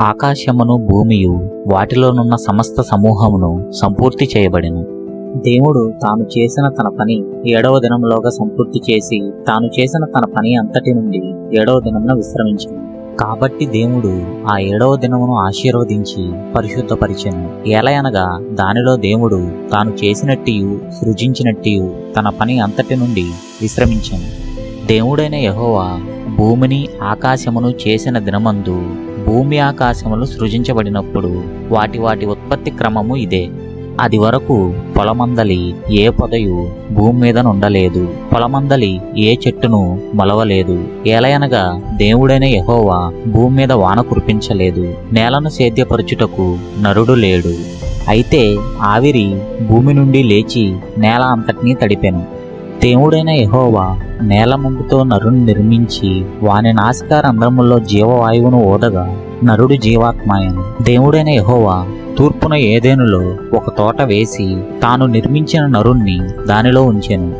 ఆకాశమును భూమియు వాటిలోనున్న సమస్త సమూహమును సంపూర్తి చేయబడెను. దేవుడు తాను చేసిన తన పని ఏడవ దినంలోగా సంపూర్తి చేసి తాను చేసిన తన పని అంతటి నుండి ఏడవ దినంలో విశ్రమించింది కాబట్టి దేవుడు ఆ ఏడవ దినమును ఆశీర్వదించి పరిశుద్ధపరిచెను. ఏలయనగా దానిలో దేవుడు తాను చేసినట్టియు సృజించినట్టియు తన పని అంతటి నుండి విశ్రమించను. దేవుడైన యహోవా భూమిని ఆకాశమును చేసిన దినమందు భూమి ఆకాశములు సృజించబడినప్పుడు వాటి వాటి ఉత్పత్తి క్రమము ఇదే. అది వరకు పొలమందలి ఏ పొదయు భూమి మీద నుండలేదు. పొలమందలి ఏ చెట్టును మొలవలేదు. ఏలయనగా దేవుడైన యహోవా భూమి మీద వాన కురిపించలేదు. నేలను సేద్యపరచుటకు నరుడు లేడు. అయితే ఆవిరి భూమి నుండి లేచి నేల అంతటినీ తడిపెను. దేవుడైన యహోవా నేల ముందుతో నరుని నిర్మించి వాని నాసికారంధ్రముల్లో జీవవాయువును ఓదగా నరుడు జీవాత్మాయను. దేవుడైన యహోవా తూర్పున ఏదేనులో ఒక తోట వేసి తాను నిర్మించిన నరుణ్ణి దానిలో ఉంచెను.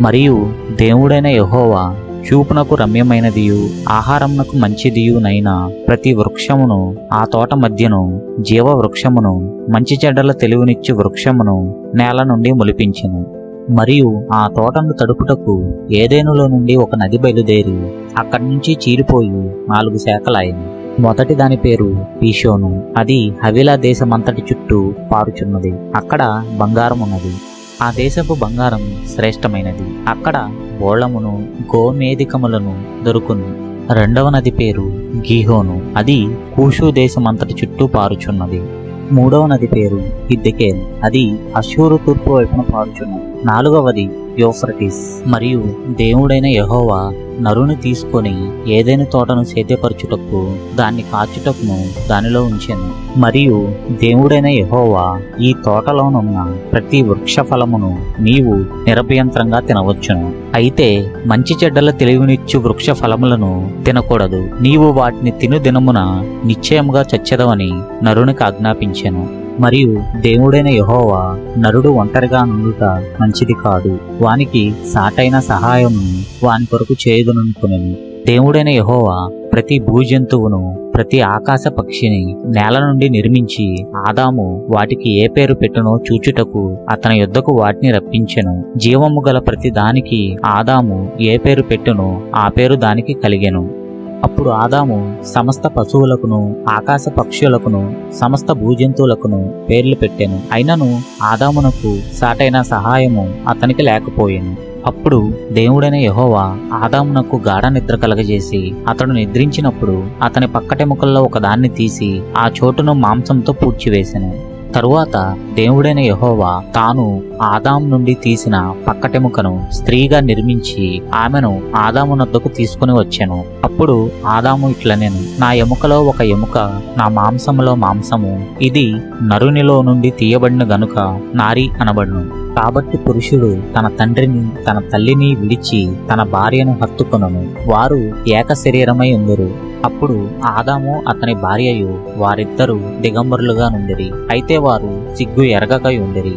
మరియు దేవుడైన యహోవా చూపునకు రమ్యమైనదియు ఆహారమునకు మంచిదియునైన ప్రతి వృక్షమును ఆ తోట మధ్యను జీవ వృక్షమును మంచి చెడ్డల తెలివినిచ్చు వృక్షమును నేల నుండి మొలిపించెను. మరియు ఆ తోటను తడుపుటకు ఏదేనులో నుండి ఒక నది బయలుదేరి అక్కడి నుంచి చీరిపోయి నాలుగు శాఖలాయను. మొదటి దాని పేరు పీషోను. అది హవిలా దేశమంతటి చుట్టూ పారుచున్నది. అక్కడ బంగారం ఉన్నది ఆ దేశపు బంగారం శ్రేష్టమైనది. అక్కడ బోళమును గోమేధికములను దొరుకును. రెండవ నది పేరు గీహోను. అది కూషు దేశమంతటి చుట్టూ పారుచున్నది. మూడవ నది పేరు హిద్దెకేల్. అది అశూరు తూర్పు వైపున పారుచున్నది నాలుగవది యోఫ్రటిస్. మరియు దేవుడైన యెహోవా నరుని తీసుకొని ఏదైనా తోటను సేద్యపరచుటకు దాన్ని కాచుటకును దానిలో ఉంచెను. మరియు దేవుడైన యహోవా ఈ తోటలోనున్న ప్రతి వృక్ష ఫలమును నీవు నిరభయంత్రంగా తినవచ్చును. అయితే మంచి చెడ్డల తెలివినిచ్చు వృక్ష ఫలములను తినకూడదు. నీవు వాటిని తిను దినమున నిశ్చయముగా చచ్చెదవని నరునికి ఆజ్ఞాపించాను. మరియు దేవుడైన యహోవా నరుడు ఒంటరిగా నుండుట మంచిది కాదు. వానికి సాటైన సహాయమును వాని కొరకు చేయుదుననుకునేది దేవుడైన యహోవా ప్రతి భూజంతువును ప్రతి ఆకాశ పక్షిని నేల నుండి నిర్మించి ఆదాము వాటికి ఏ పేరు పెట్టునో చూచుటకు అతని యుద్ధకు వాటిని రప్పించెను. జీవము గల ప్రతి దానికి ఆదాము ఏ పేరు పెట్టునో ఆ పేరు దానికి కలిగెను. అప్పుడు ఆదాము సమస్త పశువులకును ఆకాశ పక్షులకును సమస్త భూజంతువులకును పేర్లు పెట్టాను. అయినను ఆదామునకు సాటైన సహాయము అతనికి లేకపోయాను. అప్పుడు దేవుడైన యహోవా ఆదామునకు గాఢ నిద్ర కలగజేసి అతడు నిద్రించినప్పుడు అతని పక్కటెముకల్లో ఒకదాన్ని తీసి ఆ చోటును మాంసంతో పూడ్చివేశాను తరువాత దేవుడైన యహోవా తాను ఆదాం నుండి తీసిన పక్కటెముకను స్త్రీగా నిర్మించి ఆమెను ఆదాము నద్దకు తీసుకుని వచ్చాను. అప్పుడు ఆదాము ఇట్లనేను నా ఎముకలో ఒక ఎముక నా మాంసములో మాంసము ఇది నరునిలో నుండి తీయబడిన గనుక నారి అనబడును. కాబట్టి పురుషుడు తన తండ్రిని తన తల్లిని విడిచి తన భార్యను హత్తుకొనను. వారు ఏక శరీరమై ఉందరు. అప్పుడు ఆదాము అతని భార్యయు వారిద్దరూ దిగంబరులుగా నుండిరి. అయితే వారు సిగ్గు ఎరగకై ఉండిరి.